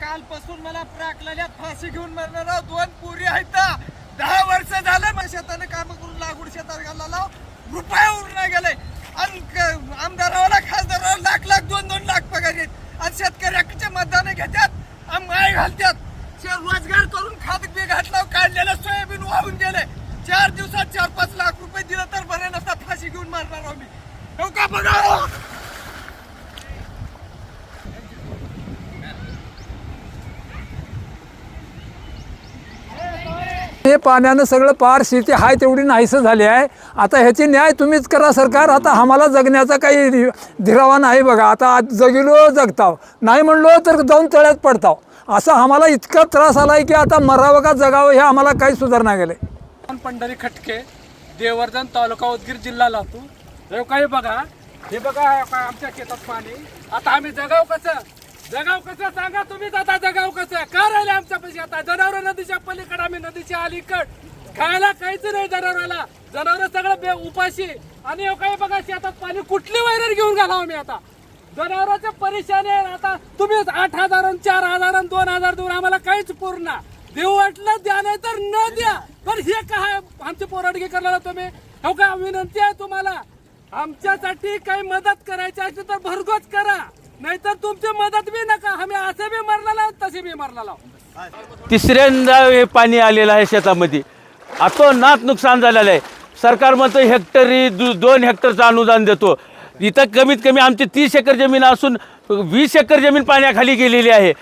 कालपासून मला प्राकलेल्यात फाशी घेऊन मरणार आहोत दोन पुरी आहेत दहा वर्ष झालं मग शेताने काम करून लागूड शेतात घालला लाव रुपया उरणा गेले. आणि आमदारावाला खासदारावर लाख लाख दोन दोन लाख पगार घेत आणि शेतकऱ्याचे मतदान घेतात आणि माय घालतात रोजगार करून खात बी घातला काढलेलं सोयाबीन वाहून गेले. चार दिवसात चार पाच लाख रुपये दिलं तर बरे नसतात. फाशी घेऊन मारणार आम्ही हो का बघा हे पाण्यानं सगळं पार शेती हाय तेवढी नाहीसं झाली आहे. आता ह्याची न्याय तुम्हीच करा सरकार. आता आम्हाला जगण्याचा काही धिरावा नाही बघा. आता जगिलो जगताव. नाही म्हणलो तर जाऊन तळ्यात पडताव. असं आम्हाला इतका त्रास आला आहे की आता मरावं का जगावं हे आम्हाला काही सुधारणा गेले पंढरी खटके देवर्धन तालुका उदगीर जिल्हा लातूर. काही बघा. हे बघा हे काय आमच्या शेतात पाणी. आता आम्ही जगाव कसं? जगाव कसं सांगा तुम्हीच आता जगाव कसं का राहिले आमच्या पैसे? आता जनावर नदीच्या पलीकडे आम्ही नदीच्या अलीकड. खायला काहीच नाही जनावराला. जनावर सगळं बे उपाशी. आणि हो हे काही बघा शेतात पाणी कुठली वैरण घेऊन घालावं मी आता? जनावरांचे परेशानी आहे आता तुम्हीच आठ हजार चार हजार दोन हजार देऊन आम्हाला काहीच पूर्ण देऊ वाटलं द्या नाही तर न द्या. पण हे काय आमची पोराडगी करणार तुम्ही? हो का? विनंती आहे तुम्हाला. आमच्यासाठी काही मदत करायची असली तर भरघोस करा. नाहीतर तुमची मदत बी नका. आम्ही असे बी मरलेला तसे बी मरलेला तिसऱ्यांदा हे पाणी आलेलं आहे शेतामध्ये. अतोनात नुकसान झालेलं आहे. सरकार म्हणतं हेक्टरी दु दोन हेक्टरचं अनुदान देतो. इथं कमीत कमी आमची तीस एकर जमीन असून वीस एकर जमीन पाण्याखाली गेलेली आहे.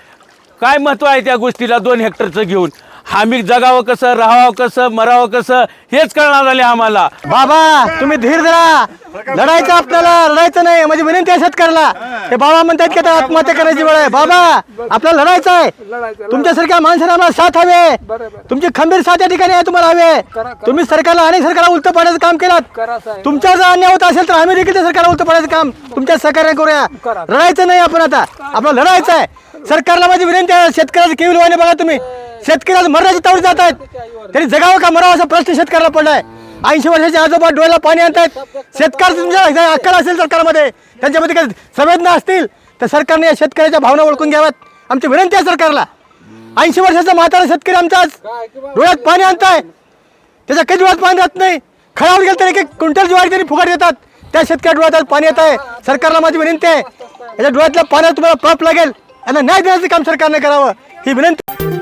काय महत्त्व आहे त्या गोष्टीला दोन हेक्टरचं घेऊन? आम्ही जगावं कसं राहावं कसं मरावं कसं हेच कळणार झाले आम्हाला. बाबा तुम्ही धीर धरा. लढायचं आपल्याला लढायचं नाही. माझी विनंती आहे शेतकऱ्याला. हे बाबा म्हणतात की आता आत्महत्या करायची वेळ आहे. बाबा आपल्याला लढायचं आहे. तुमच्यासारख्या माणसाला आम्हाला साथ हवे तुमची खंबीर साथ या ठिकाणी आहे तुम्हाला हवे तुम्ही सरकारला अनेक सरकारला उलट पाडायचं काम केलं. तुमचा जर अन्याय होत असेल तर आम्ही देखील त्या सरकारला उलट पाडायचं काम तुमच्या सहकार्य करूया. लढायचं नाही आपण आता. आपल्याला लढायचं आहे. सरकारला माझी विनंती आहे शेतकऱ्याचं केवळ वाणे बघा तुम्ही. शेतकऱ्याला मरणाची तावडी जात आहेत. त्यांनी जगावं का मरावं असा प्रश्न शेतकऱ्याला पडलाय? ऐंशी वर्षाचे आजोबा डोळ्याला पाणी आणतायत. शेतकरी तुमच्या अक्कल असेल सरकारमध्ये त्यांच्यामध्ये काही संवेदना असतील तर सरकारने या शेतकऱ्याच्या भावना ओळखून घ्याव्यात. आमची विनंती आहे सरकारला. ऐंशी वर्षाचा म्हातारा शेतकरी आमचा आज डोळ्यात पाणी आणताय. त्याच्या काही डोळ्यात पाणी राहत नाही? खळावर गेलं तर एक क्विंटल ज्वारी तरी फुकट देतात त्या शेतकऱ्या डोळ्यात आज पाणी येत आहे. सरकारला माझी विनंती आहे. याच्या डोळ्यातल्या पाण्यात तुम्हाला पाप लागेल. यांना न्याय देण्याचं काम सरकारने करावं. ही विनंती